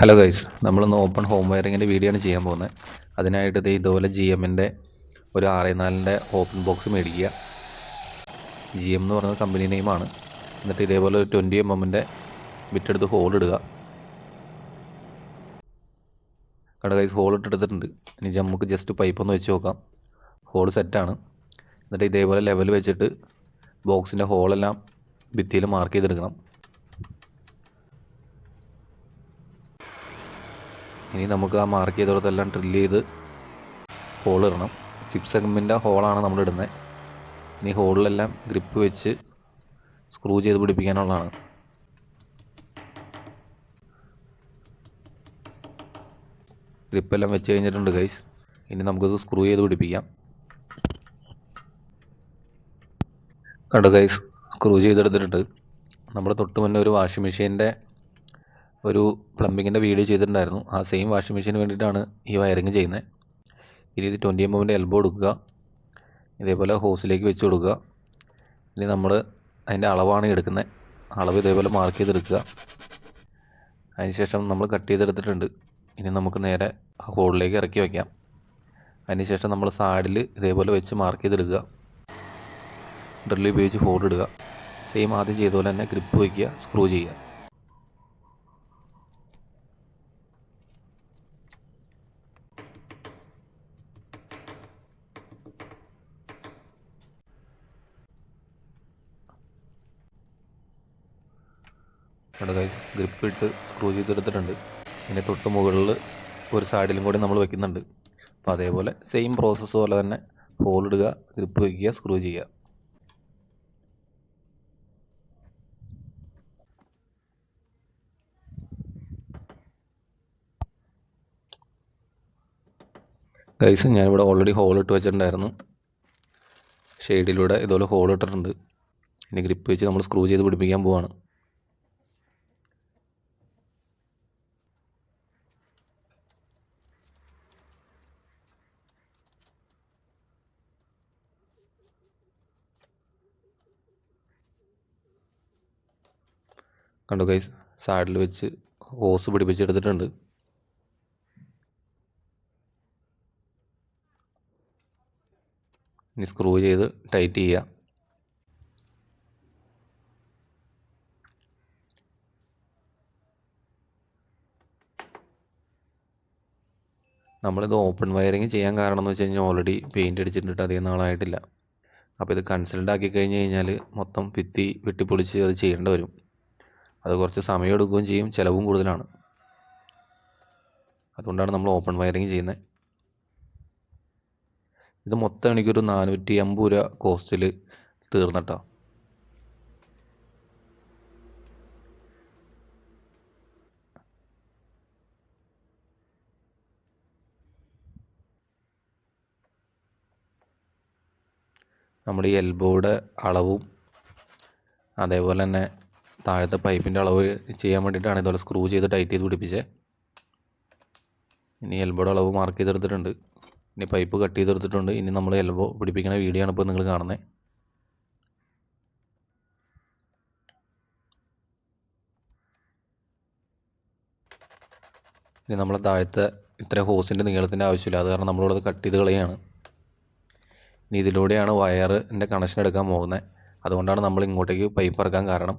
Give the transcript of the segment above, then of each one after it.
Hello guys നമ്മളിന്ന് open home വയറിങ്ങിന്റെ video ആണ് ചെയ്യാൻ പോകുന്നത്. അതിനായിട്ട് ഇത് ഇതുപോലെ ജി എമ്മിന്റെ ഒരു ആറ് നാലിന്റെ ഓപ്പൺ ബോക്സ് മേടിക്കുക. ജി എം എന്ന് പറയുന്ന കമ്പനി നെയിമാണ് എന്നിട്ട് ഇതേപോലെ ഒരു ട്വന്റി എം എമ്മിന്റെ ബിറ്റെടുത്ത് ഹോൾ ഇടുക. കട ഗൈസ് ഹോൾ ഇട്ടെടുത്തിട്ടുണ്ട് ഇനി നമുക്ക് ജസ്റ്റ് പൈപ്പ് ഒന്ന് വെച്ച് നോക്കാം. ഹോൾ സെറ്റാണ് എന്നിട്ട് ഇതേപോലെ ലെവൽ വെച്ചിട്ട് ബോക്സിന്റെ ഹോളെല്ലാം ഭിത്തിയിൽ മാർക്ക് ചെയ്തെടുക്കണം. ഇനി നമുക്ക് ആ മാർക്ക് ചെയ്തിടത്തെല്ലാം ഡ്രില്ല് ചെയ്ത് ഹോൾ ഇടണം. സിക്സ് സെഗ്മെന്റ് ഹോളാണ് നമ്മൾ ഇടുന്നത് ഇനി ഹോളിലെല്ലാം ഗ്രിപ്പ് വെച്ച് സ്ക്രൂ ചെയ്ത് പിടിപ്പിക്കാനുള്ളതാണ്. ഗ്രിപ്പെല്ലാം വെച്ച് കഴിഞ്ഞിട്ടുണ്ട് ഗൈസ് ഇനി നമുക്കത് സ്ക്രൂ ചെയ്ത് പിടിപ്പിക്കാം. കണ്ടു ഗൈസ് സ്ക്രൂ ചെയ്തെടുത്തിട്ടുണ്ട്. നമ്മുടെ തൊട്ട് മുന്നേ ഒരു വാഷിംഗ് മെഷീന്റെ ഒരു പ്ലംബിങ്ങിന്റെ വീഡിയോ ചെയ്തിട്ടുണ്ടായിരുന്നു. ആ സെയിം വാഷിംഗ് മെഷീന് വേണ്ടിയിട്ടാണ് ഈ വയറിങ് ചെയ്യുന്നത് ഇനി ഇത് ട്വന്റി എം എമ്മിന്റെ എൽബോ എടുക്കുക. ഇതേപോലെ ഹോസിലേക്ക് വെച്ച് കൊടുക്കുക. ഇനി നമ്മൾ അതിന്റെ അളവാണ് എടുക്കുന്നത് അളവ് ഇതേപോലെ മാർക്ക് ചെയ്തെടുക്കുക. അതിനുശേഷം നമ്മൾ കട്ട് ചെയ്തെടുത്തിട്ടുണ്ട്. ഇനി നമുക്ക് നേരെ ഹോളിലേക്ക് ഇറക്കി വയ്ക്കാം അതിനുശേഷം നമ്മൾ സൈഡിൽ ഇതേപോലെ വെച്ച് മാർക്ക് ചെയ്തെടുക്കുക. ഡ്രില്ല് ഉപയോഗിച്ച് ഹോൾ ഇടുക. സെയിം ആദ്യം ചെയ്ത പോലെ തന്നെ ഗ്രിപ്പ് വയ്ക്കുക സ്ക്രൂ ചെയ്യുക. ഗ്രിപ്പ് ഇട്ട് സ്ക്രൂ ചെയ്തെടുത്തിട്ടുണ്ട്. ഇനി തൊട്ട് മുകളിൽ ഒരു സൈഡിലും കൂടി നമ്മൾ വെക്കുന്നുണ്ട്. അപ്പോൾ അതേപോലെ സെയിം പ്രോസസ്സ് പോലെ തന്നെ ഹോൾ ഇടുക ഗ്രിപ്പ് വയ്ക്കുക സ്ക്രൂ ചെയ്യുക. ഗൈസ് ഞാനിവിടെ ഓൾറെഡി ഹോൾ ഇട്ട് വെച്ചിട്ടുണ്ടായിരുന്നു. ഷെയ്ഡിലൂടെ ഇതുപോലെ ഹോൾ ഇട്ടിട്ടുണ്ട്. ഇനി ഗ്രിപ്പ് വെച്ച് നമ്മൾ സ്ക്രൂ ചെയ്ത് പിടിപ്പിക്കാൻ പോവാണ്. കണ്ടു ഗൈസ് സൈഡിൽ വെച്ച് ഹോസ് പിടിപ്പിച്ചെടുത്തിട്ടുണ്ട്. ഇനി സ്ക്രൂ ചെയ്ത് ടൈറ്റ് ചെയ്യുക നമ്മളിത് ഓപ്പൺ വയറിങ് ചെയ്യാൻ കാരണം എന്ന് വെച്ച് കഴിഞ്ഞാൽ ഓൾറെഡി പെയിന്റ് അടിച്ചിട്ടുണ്ട് അധികം നാളായിട്ടില്ല. അപ്പോൾ ഇത് കൺസൾട്ട് ആക്കി കഴിഞ്ഞ് കഴിഞ്ഞാൽ മൊത്തം ഭിത്തി വെട്ടിപ്പൊളിച്ച് അത് ചെയ്യേണ്ടി വരും. അത് കുറച്ച് സമയം എടുക്കുകയും ചെയ്യും. ചിലവും കൂടുതലാണ്. അതുകൊണ്ടാണ് നമ്മൾ ഓപ്പൺ വയറിങ് ചെയ്യുന്നത് ഇത് മൊത്തം എനിക്കൊരു നാനൂറ്റി അമ്പത് രൂപ കോസ്റ്റിൽ തീർന്നിട്ടാ. നമ്മുടെ ഈ എൽബോയുടെ അളവും അതേപോലെ തന്നെ താഴത്തെ പൈപ്പിന്റെ അളവ് ചെയ്യാൻ വേണ്ടിയിട്ടാണ് ഇതുപോലെ സ്ക്രൂ ചെയ്ത് ടൈറ്റ് ചെയ്ത് പിടിപ്പിച്ചത് ഇനി എൽബോയുടെ അളവ് മാർക്ക് ചെയ്തെടുത്തിട്ടുണ്ട്. ഇനി പൈപ്പ് കട്ട് ചെയ്തെടുത്തിട്ടുണ്ട്. ഇനി നമ്മൾ എൽബോ പിടിപ്പിക്കുന്ന വീഡിയോ ആണ് ഇപ്പോൾ നിങ്ങൾ കാണുന്നത്. ഇനി നമ്മൾ താഴത്തെ ഇത്ര ഹോസിന്റെ നീളത്തിന്റെ ആവശ്യമില്ല. അത് കാരണം നമ്മളിവിടെ കട്ട് ചെയ്ത് കളയാണ്. ഇനി ഇതിലൂടെയാണ് വയറിന്റെ കണക്ഷൻ എടുക്കാൻ പോകുന്നത്. അതുകൊണ്ടാണ് നമ്മൾ ഇങ്ങോട്ടേക്ക് പൈപ്പ് ഇറക്കാൻ കാരണം.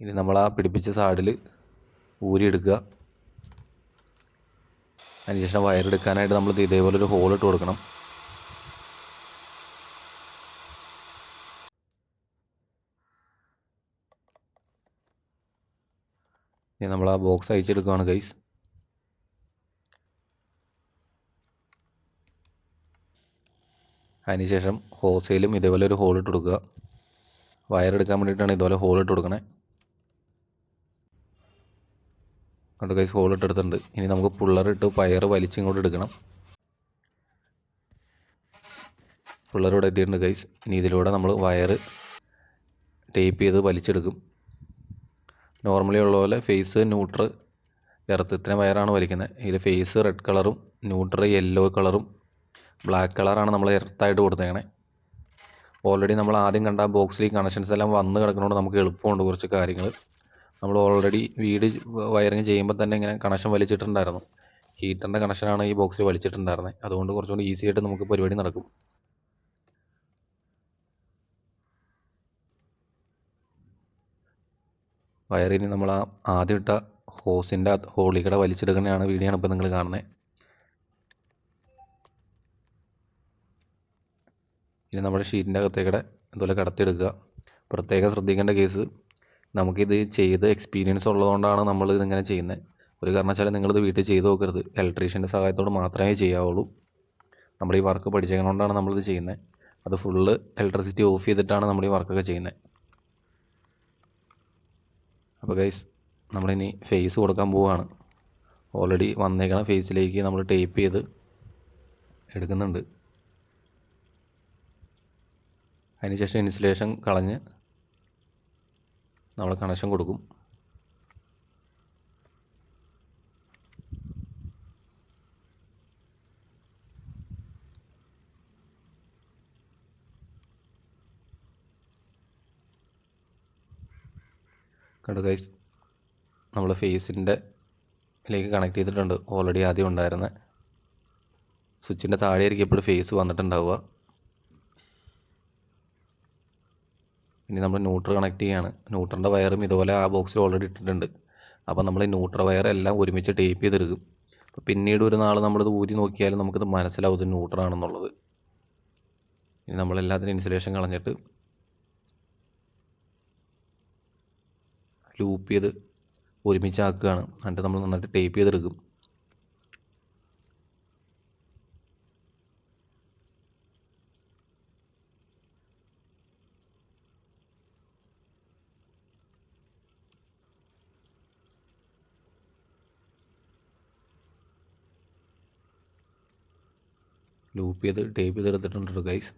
ഇനി നമ്മൾ ആ പിടിപ്പിച്ച സാഡിൽ ഊരിയെടുക്കുക അതിനുശേഷം വയറെടുക്കാനായിട്ട് നമ്മൾ ഇതേപോലെ ഒരു ഹോൾ ഇട്ട് കൊടുക്കണം. ഇനി നമ്മൾ ആ ബോക്സ് അയച്ചെടുക്കുകയാണ് ഗൈസ് അതിനുശേഷം ഹോസെയിലും ഇതേപോലെ ഒരു ഹോൾ ഇട്ട് കൊടുക്കുക. വയറെടുക്കാൻ വേണ്ടിയിട്ടാണ് ഇതുപോലെ ഹോൾ ഇട്ട് കൊടുക്കണേ. കണ്ടു കൈസ് ഹോൾ ഇട്ടെടുത്തുണ്ട് ഇനി നമുക്ക് പുള്ളറിട്ട് പയർ വലിച്ചിങ്ങോട്ട് എടുക്കണം. പിള്ളേർ ഇവിടെ എത്തിയിട്ടുണ്ട് ഗൈസ് ഇനി ഇതിലൂടെ നമ്മൾ വയർ ടേപ്പ് ചെയ്ത് വലിച്ചെടുക്കും. നോർമലി ഉള്ള പോലെ ഫേസ് ന്യൂട്രൽ എർത്ത് ഇത്രയും വയറാണ് വലിക്കുന്നത് ഇതിൽ ഫേസ് റെഡ് കളറും ന്യൂട്രൽ യെല്ലോ കളറും ബ്ലാക്ക് കളറാണ് നമ്മൾ എർത്തായിട്ട് കൊടുത്തേക്കണേ. ഓൾറെഡി നമ്മൾ ആദ്യം കണ്ട ബോക്സിൽ കണക്ഷൻസ് എല്ലാം വന്ന് കിടക്കുന്നതുകൊണ്ട് നമുക്ക് എളുപ്പമുണ്ട് കുറച്ച് കാര്യങ്ങൾ നമ്മൾ ഓൾറെഡി വീട് വയറിങ് ചെയ്യുമ്പോൾ തന്നെ ഇങ്ങനെ കണക്ഷൻ വലിച്ചിട്ടുണ്ടായിരുന്നു. ഹീറ്ററിന്റെ കണക്ഷനാണ് ഈ ബോക്സിൽ വലിച്ചിട്ടുണ്ടായിരുന്നത് അതുകൊണ്ട് കുറച്ചുകൂടി ഈസി ആയിട്ട് നമുക്ക് പരിപാടി നടക്കും. വയറിന് നമ്മൾ ആ ആദ്യം ഇട്ട ഹോസിന്റെ ഹോളിക്കട വലിച്ചെടുക്കുന്നതാണ് വീഡിയോ ഇപ്പോൾ നിങ്ങൾ കാണുന്നത് ഇനി നമ്മുടെ ഷീറ്റിന്റെ അകത്തേക്കൂടെ ഇതുപോലെ കടത്തിയെടുക്കുക. പ്രത്യേകം ശ്രദ്ധിക്കേണ്ട കേസ് നമുക്കിത് ചെയ്ത് എക്സ്പീരിയൻസ് ഉള്ളതുകൊണ്ടാണ് നമ്മൾ ഇതിങ്ങനെ ചെയ്യുന്നത് ഒരു കാരണവശാലും നിങ്ങളിത് വീട്ടിൽ ചെയ്ത് നോക്കരുത്. ഇലക്ട്രീഷ്യന്റെ സഹായത്തോട് മാത്രമേ ചെയ്യാവുള്ളൂ. നമ്മൾ ഈ വർക്ക് പഠിച്ചതുകൊണ്ടാണ് നമ്മളിത് ചെയ്യുന്നത് അത് ഫുള്ള് ഇലക്ട്രിസിറ്റി ഓഫ് ചെയ്തിട്ടാണ് നമ്മൾ ഈ വർക്കൊക്കെ ചെയ്യുന്നത് അപ്പോൾ ഗൈസ് നമ്മളിനി ഫേസ് കൊടുക്കാൻ പോവുകയാണ് ഓൾറെഡി വന്നേക്കണ ഫേസിലേക്ക് നമ്മൾ ടേപ്പ് ചെയ്ത് എടുക്കുന്നുണ്ട്. അതിനുശേഷം ഇൻസുലേഷൻ കളഞ്ഞ് നമ്മൾ കണക്ഷൻ കൊടുക്കും. കണ്ടു ഗൈസ് നമ്മൾ ഫേസിന്റെ ലേക്ക് കണക്ട് ചെയ്തിട്ടുണ്ട്. ഓൾറെഡി ആദ്യം ഉണ്ടായിരുന്ന. സ്വിച്ചിന്റെ താഴെ ആയിരിക്കും എപ്പോഴും ഫേസ് വന്നിട്ടുണ്ടാവുക. ഇനി നമ്മൾ ന്യൂട്രൽ കണക്ട് ചെയ്യാണ്. ന്യൂട്രലിന്റെ വയറും ഇതുപോലെ ആ ബോക്സിൽ ഓൾറെഡി ഇട്ടിട്ടുണ്ട്. അപ്പോൾ നമ്മൾ ഈ ന്യൂട്രൽ വയർ എല്ലാം ഒരുമിച്ച് ടേപ്പ് ചെയ്തെടുക്കും. അപ്പോൾ പിന്നീട് ഒരു നാൾ നമ്മളിത് ഊരി നോക്കിയാലും നമുക്കിത് മനസ്സിലാവും ഇത് ന്യൂട്രൽ ആണെന്നുള്ളത്. ഇനി നമ്മളെല്ലാത്തിനും ഇൻസുലേഷൻ കളഞ്ഞിട്ട് ലൂപ്പ് ചെയ്ത് ഒരുമിച്ചാക്കുകയാണ് എന്നിട്ട് നമ്മൾ നന്നായിട്ട് ടേപ്പ് ചെയ്തെടുക്കും. ലൂപ്പ് ചെയ്ത് ടേപ്പ് ചെയ്തെടുത്തിട്ടുണ്ട് ഗൈസ്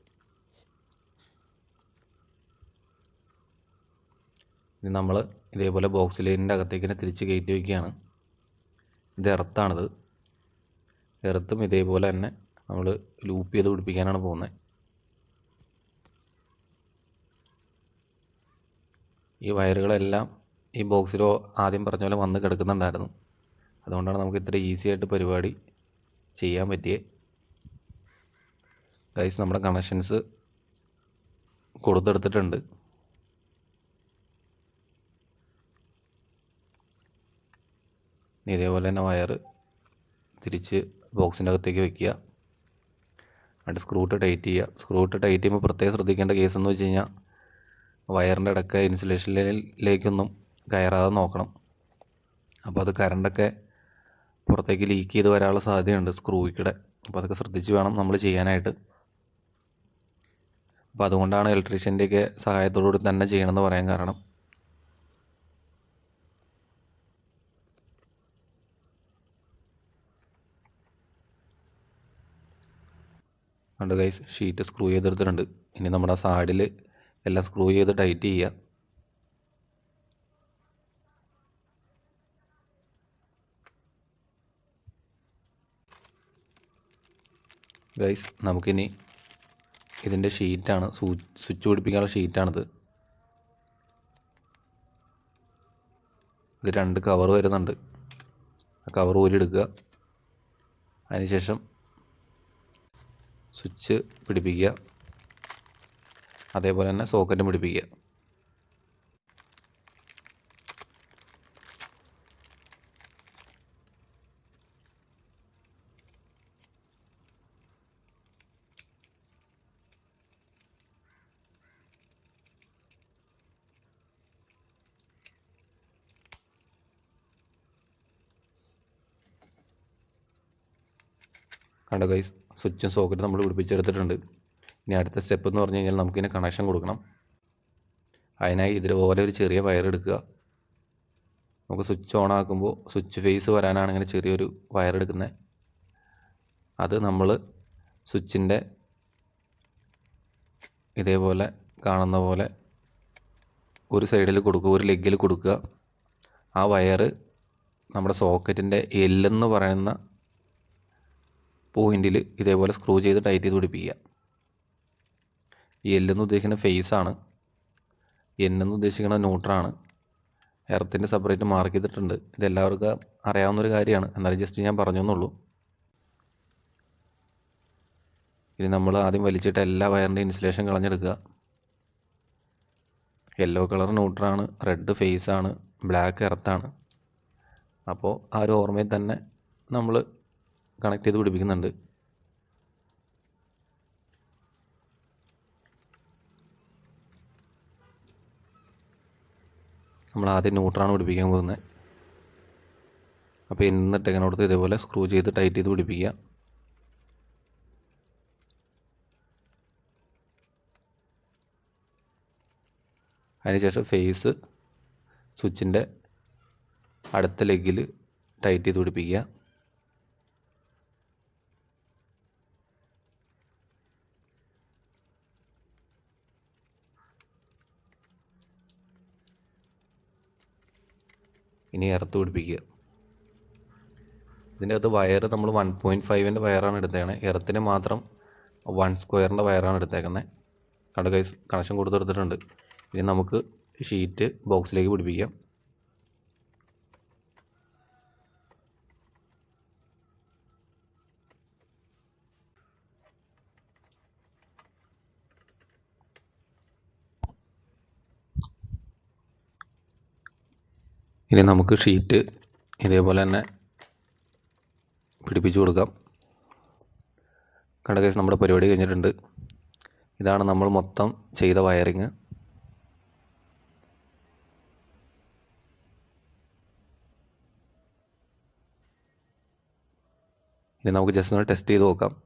ഇനി നമ്മൾ ഇതേപോലെ ബോക്സ് ലൈനിന്റെ അകത്തേക്ക് തന്നെ തിരിച്ച് കയറ്റി വയ്ക്കുകയാണ് ഇത് എർത്താണിത് എർത്തും ഇതേപോലെ തന്നെ നമ്മൾ ലൂപ്പ് ചെയ്ത് പിടിപ്പിക്കാനാണ് പോകുന്നത് ഈ വയറുകളെല്ലാം ഈ ബോക്സിലോ ആദ്യം പറഞ്ഞ പോലെ വന്ന് കിടക്കുന്നുണ്ടായിരുന്നു. അതുകൊണ്ടാണ് നമുക്ക് ഇത്ര ഈസി ആയിട്ട് പരിപാടി ചെയ്യാൻ പറ്റിയത് ഗൈസ് നമ്മുടെ കണക്ഷൻസ് കൊടുത്തെടുത്തിട്ടുണ്ട്. ഇതേപോലെ തന്നെ വയർ തിരിച്ച് ബോക്സിന്റെ അകത്തേക്ക് വെക്കുക. എന്നിട്ട് സ്ക്രൂ ഇട്ട് ടൈറ്റ് ചെയ്യുക. സ്ക്രൂ ഇട്ട് ടൈറ്റ് ചെയ്യുമ്പോൾ പ്രത്യേകം ശ്രദ്ധിക്കേണ്ട കേസ് എന്ന് വെച്ച് കഴിഞ്ഞാൽ വയറിന്റെ ഇടയ്ക്ക് ഇൻസുലേഷനിലേക്കൊന്നും കയറാതെ നോക്കണം. അപ്പോൾ അത് കറണ്ടൊക്കെ പുറത്തേക്ക് ലീക്ക് ചെയ്ത് വരാനുള്ള സാധ്യതയുണ്ട് സ്ക്രൂയ്ക്കിടെ അപ്പോൾ അതൊക്കെ ശ്രദ്ധിച്ച് വേണം നമ്മൾ ചെയ്യാനായിട്ട്. അപ്പോൾ അതുകൊണ്ടാണ് ഇലക്ട്രീഷ്യന്റെയൊക്കെ സഹായത്തോടുകൂടി തന്നെ ചെയ്യണമെന്ന് പറയാൻ കാരണം. കണ്ട് ഗൈസ് ഷീറ്റ് സ്ക്രൂ ചെയ്തെടുത്തിട്ടുണ്ട്. ഇനി നമ്മുടെ സാഡിൽ എല്ലാം സ്ക്രൂ ചെയ്ത് ടൈറ്റ് ചെയ്യുക ഗൈസ് നമുക്കിനി ഇതിന്റെ ഷീറ്റാണ് സ്വിച്ച് പിടിപ്പിക്കാനുള്ള ഷീറ്റാണിത് ഇത് രണ്ട് കവർ വരുന്നുണ്ട്. ആ കവർ ഊരിയെടുക്കുക. അതിനുശേഷം സ്വിച്ച് പിടിപ്പിക്കുക. അതേപോലെ തന്നെ സോക്കറ്റും പിടിപ്പിക്കുക. കണ്ട ഗൈസ് സ്വിച്ചും സോക്കറ്റും നമ്മൾ പിടിപ്പിച്ചെടുത്തിട്ടുണ്ട്. ഇനി അടുത്ത സ്റ്റെപ്പ് എന്ന് പറഞ്ഞു കഴിഞ്ഞാൽ നമുക്കിതിന് കണക്ഷൻ കൊടുക്കണം. അതിനായി ഇതുപോലെ ഒരു ചെറിയ വയർ എടുക്കുക. നമുക്ക് സ്വിച്ച് ഓൺ ആക്കുമ്പോൾ സ്വിച്ച് ഫേസ് വരാനാണ് ഇങ്ങനെ ചെറിയൊരു വയർ എടുക്കുന്നത് അത് നമ്മൾ സ്വിച്ചിന്റെ ഇതേപോലെ കാണുന്ന പോലെ ഒരു സൈഡിൽ കൊടുക്കുക ഒരു ലെഗിൽ കൊടുക്കുക. ആ വയറ് നമ്മുടെ സോക്കറ്റിന്റെ എല്ലെന്ന് പറയുന്ന പോയിന്റിൽ ഇതേപോലെ സ്ക്രൂ ചെയ്ത് ടൈറ്റ് ചെയ്ത് പിടിപ്പിക്കുക. എല്ലെന്ന് ഉദ്ദേശിക്കുന്ന ഫേസ് ആണ്. എന്നെന്ന് ഉദ്ദേശിക്കുന്നത് ന്യൂട്രാണ് എർത്തിന്റെ സെപ്പറേറ്റ് മാർക്ക് ചെയ്തിട്ടുണ്ട്. ഇത് എല്ലാവർക്കും അറിയാവുന്ന ഒരു കാര്യമാണ്. എന്നാലും ജസ്റ്റ് ഞാൻ പറഞ്ഞു എന്നുള്ളൂ ഇനി നമ്മൾ ആദ്യം വലിച്ചിട്ട് എല്ലാ വയറിന്റെ ഇൻസുലേഷൻ കളഞ്ഞെടുക്കുക. യെല്ലോ കളർ ന്യൂട്രാണ് റെഡ് ഫേസ് ആണ്. ബ്ലാക്ക് എർത്താണ് അപ്പോൾ ആ ഒരു ഓർമ്മയിൽ തന്നെ നമ്മൾ കണക്ട് ചെയ്ത് പിടിപ്പിക്കുന്നുണ്ട്. നമ്മൾ ആദ്യം ന്യൂട്രാണ് പിടിപ്പിക്കാൻ പോകുന്നത്. അപ്പോൾ എന്നിട്ട് ഇതേപോലെ സ്ക്രൂ ചെയ്ത് ടൈറ്റ് ചെയ്ത് പിടിപ്പിക്കുക. അതിനുശേഷം ഫേസ് സ്വിച്ചിന്റെ അടുത്ത ലെഗിൽ ടൈറ്റ് ചെയ്ത് പിടിപ്പിക്കുക. ഇനി എർത്ത് പിടിപ്പിക്കുക. ഇതിന്റെ അകത്ത് വയർ നമ്മൾ വൺ പോയിന്റ് ഫൈവിന്റെ വയറാണ് എടുത്തേക്കണേ. എർത്തിന് മാത്രം വൺ സ്ക്വയറിന്റെ വയറാണ് എടുത്തേക്കുന്നത് കണ്ട കൈസ് കണക്ഷൻ കൊടുത്തെടുത്തിട്ടുണ്ട്. ഇനി നമുക്ക് ഷീറ്റ് ബോക്സിലേക്ക് പിടിപ്പിക്കാം. ഇനി നമുക്ക് ഷീറ്റ് ഇതേപോലെ തന്നെ പിടിപ്പിച്ചു കൊടുക്കാം. കണ്ട നമ്മുടെ പരിപാടി കഴിഞ്ഞിട്ടുണ്ട്. ഇതാണ് നമ്മൾ മൊത്തം ചെയ്ത വയറിങ് ഇനി നമുക്ക് ജസ്റ്റ് ഒന്ന് ടെസ്റ്റ് ചെയ്ത് നോക്കാം.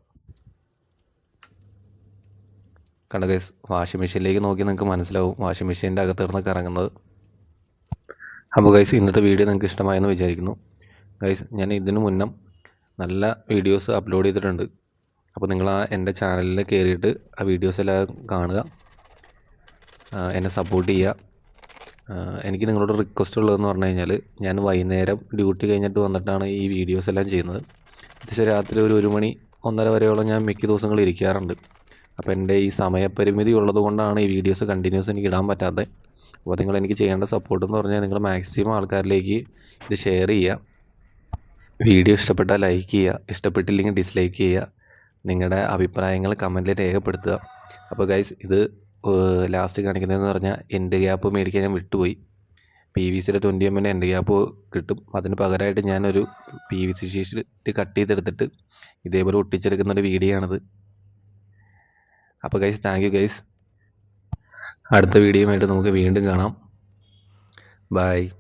കണ്ട കേസ് വാഷിംഗ് മെഷീനിലേക്ക് നോക്കി നിങ്ങൾക്ക് മനസ്സിലാവും. വാഷിംഗ് മെഷീന്റെ അകത്ത് കിടന്ന് കറങ്ങുന്നത്. അപ്പോൾ ഗൈസ് ഇന്നത്തെ വീഡിയോ നിങ്ങൾക്ക് ഇഷ്ടമായെന്ന് വിചാരിക്കുന്നു. ഗൈസ് ഞാൻ ഇതിനു മുന്നം നല്ല വീഡിയോസ് അപ്ലോഡ് ചെയ്തിട്ടുണ്ട്. അപ്പോൾ നിങ്ങൾ ആ എന്റെ ചാനലിൽ കയറിയിട്ട് ആ വീഡിയോസ് എല്ലാം കാണുക. എന്നെ സപ്പോർട്ട് ചെയ്യുക. എനിക്ക് നിങ്ങളോട് റിക്വസ്റ്റ് ഉള്ളതെന്ന് പറഞ്ഞു കഴിഞ്ഞാൽ ഞാൻ വൈകുന്നേരം ഡ്യൂട്ടി കഴിഞ്ഞിട്ട് വന്നിട്ടാണ് ഈ വീഡിയോസ് എല്ലാം ചെയ്യുന്നത്. അത്യാവശ്യം രാത്രി ഒരു ഒരു മണി ഒന്നര വരെയോളം ഞാൻ മിക്ക ദിവസങ്ങളിൽ ഇരിക്കാറുണ്ട്. അപ്പോൾ എന്റെ ഈ സമയപരിമിതി ഉള്ളത് കൊണ്ടാണ് ഈ വീഡിയോസ് കണ്ടിന്യൂസ് എനിക്ക് ഇടാൻ പറ്റാത്തത്. അപ്പോൾ നിങ്ങൾ എനിക്ക് ചെയ്യേണ്ട സപ്പോർട്ട് എന്ന് പറഞ്ഞാൽ നിങ്ങൾ മാക്സിമം ആൾക്കാരിലേക്ക് ഇത് ഷെയർ ചെയ്യുക. വീഡിയോ ഇഷ്ടപ്പെട്ടാൽ ലൈക്ക് ചെയ്യുക. ഇഷ്ടപ്പെട്ടില്ലെങ്കിൽ ഡിസ്ലൈക്ക് ചെയ്യുക. നിങ്ങളുടെ അഭിപ്രായങ്ങൾ കമന്റിൽ രേഖപ്പെടുത്തുക. അപ്പോൾ ഗൈസ് ഇത് ലാസ്റ്റ് കാണിക്കുന്നതെന്ന് പറഞ്ഞാൽ എന്റെ ഗ്യാപ്പ് മേടിക്കാൻ ഞാൻ വിട്ടുപോയി. പി വി സിയുടെ ട്വന്റി എമ്മിന്റെ എന്റെ ഗ്യാപ്പ് കിട്ടും. അതിന് പകരമായിട്ട് ഞാനൊരു P V C sheet cut ചെയ്തെടുത്തിട്ട് ഇതേപോലെ ഒട്ടിച്ചെടുക്കുന്ന ഒരു വീഡിയോ ആണിത്. അപ്പോൾ ഗൈസ് താങ്ക് യു ഗൈസ് അടുത്ത വീഡിയോയുമായിട്ട് നമുക്ക് വീണ്ടും കാണാം. ബൈ.